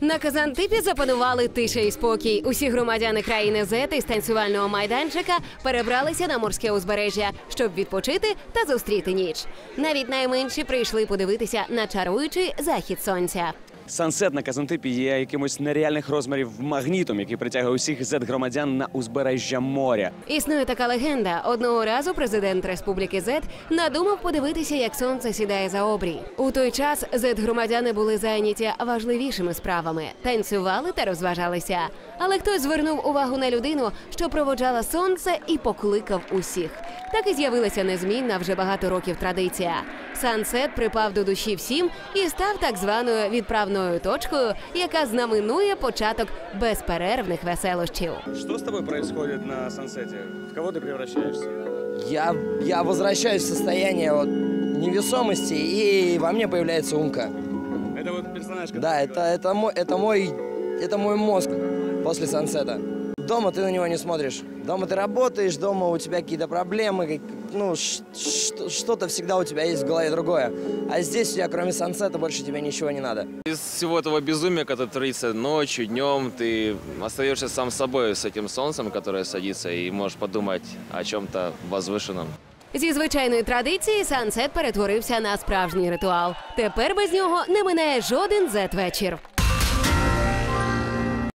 На Казантипі запанували тиша і спокій. Усі громадяни країни зети з танцювального майданчика перебралися на морське узбережжя, щоб відпочити та зустріти ніч. Навіть найменші прийшли подивитися на чаруючий захід сонця. Сансет на Казантипі є якимось нереальних розмірів магнітом, який притягує усіх зет-громадян на узбережжя моря. Існує така легенда. Одного разу президент Республіки Зет надумав подивитися, як сонце сідає за обрій. У той час зет громадяни були зайняті важливішими справами, танцювали та розважалися. Але хтось звернув увагу на людину, що проводжала сонце, і покликав усіх Так і з'явилася незмінна вже багато років традиція. Сансет припав до душі всім і став так званою відправною точкою, яка знаменує початок безперервних веселощів. Що з тобою відбувається на Сансеті? В кого ти превращаєшся? Я, я возвращаюсь в состояние вот невесомости, и во мне появляется умка. Це от персонаж, Да, это, это, мой, это, мой, это мой мозг после сансета. Дома ты на него не смотришь. Дома ты работаешь, дома у тебя какие-то проблемы, как- ну, ш- ш- что-то всегда у тебя есть в голове другое. А здесь у тебя, кроме сансета, больше тебе ничего не надо. Из всего этого безумия, которое творится ночью, днем, ты остаешься сам собой с этим солнцем, которое садится, и можешь подумать о чем-то возвышенном. Зі звичайної традиції сансет перетворився на справжній ритуал. Тепер без нього не минає жоден зет вечір.